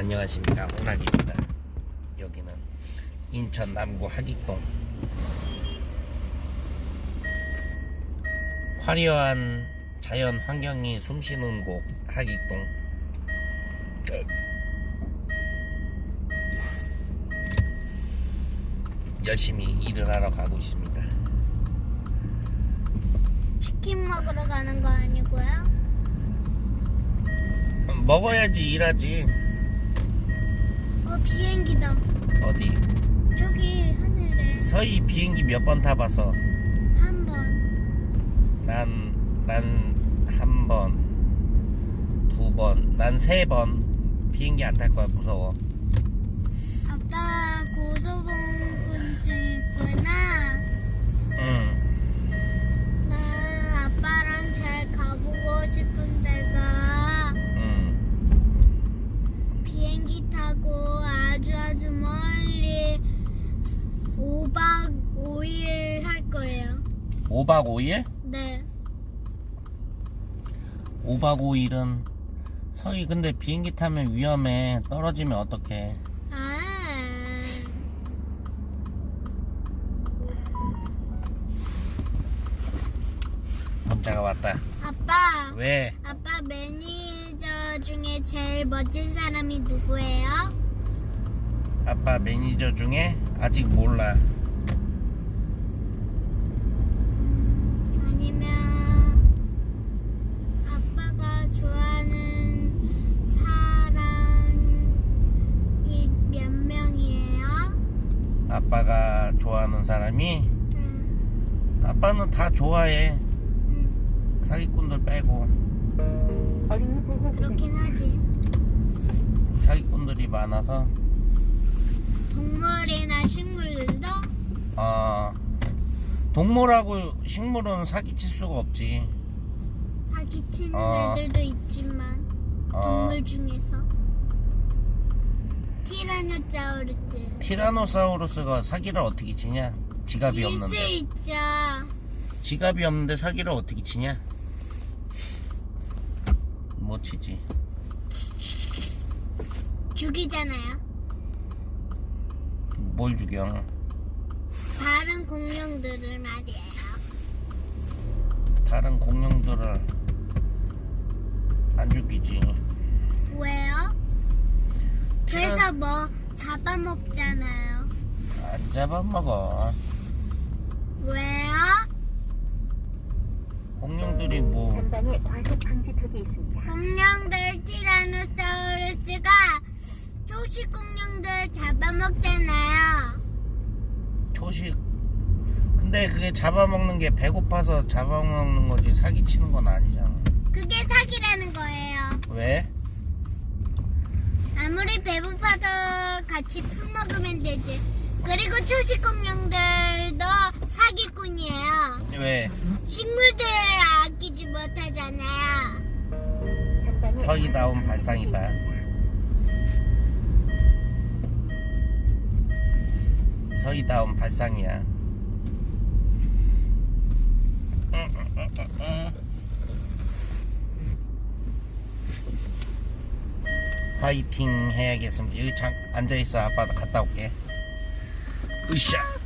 안녕하십니까. 오락입니다. 여기는 인천 남구 하기동 화려한 자연 환경이 숨쉬는 곳 하기동 열심히 일을 하러 가고 있습니다. 치킨 먹으러 가는 거 아니고요? 먹어야지 일하지. 어 비행기다. 어디 저기 하늘에 서희 비행기 몇 번 타봐서 한 번. 난, 난 한 번, 두 번, 난 세 번 비행기 안 탈 거야, 무서워. 아빠 고소공 5박 5일 할 거예요. 5박 5일? 네. 5박 5일은 서희 근데 비행기 타면 위험해. 떨어지면 어떡해. 아. 문자가 왔다. 아빠. 왜? 아빠 매니저 중에 제일 멋진 사람이 누구예요? 아빠 매니저 중에 아직 몰라. 아니면 아빠가 좋아하는 사람이 몇 명이에요? 아빠가 좋아하는 사람이 응, 아빠는 다 좋아해. 응, 사기꾼들 빼고 그렇긴 하지. 사기꾼들이 많아서 동물이나 식물들도 어, 동물하고 식물은 사기칠 수가 없지. 사기치는 어. 애들도 있지만 어, 동물 중에서 티라노사우루스 티라노사우루스가 사기를 어떻게 치냐? 지갑이 칠 수 없는데. 있죠. 지갑이 없는데 사기를 어떻게 치냐? 못 치지. 죽이잖아요. 뭘 죽여? 다른 공룡들을 말이에요. 다른 공룡들을 안 죽이지. 왜요? 그래서 뭐 잡아먹잖아요. 안 잡아먹어. 왜요? 공룡들이 뭐 전방에 과속 방지턱이 있습니다. 공룡들 티라노사우루스가 초식 공룡들 잡아먹잖아요. 초식. 근데 그게 잡아먹는 게 배고파서 잡아먹는 거지 사기치는 건 아니잖아. 그게 사기라는 거예요. 왜? 아무리 배고파도 같이 풀 먹으면 되지. 그리고 초식 공룡들도 사기꾼이에요. 왜? 식물들을 아끼지 못하잖아요. 서희다운 발상이다. 서희다운 발상이야. 파이팅 해야겠습니다. 여기 잠 앉아있어. 아빠 갔다 올게. 으쌰.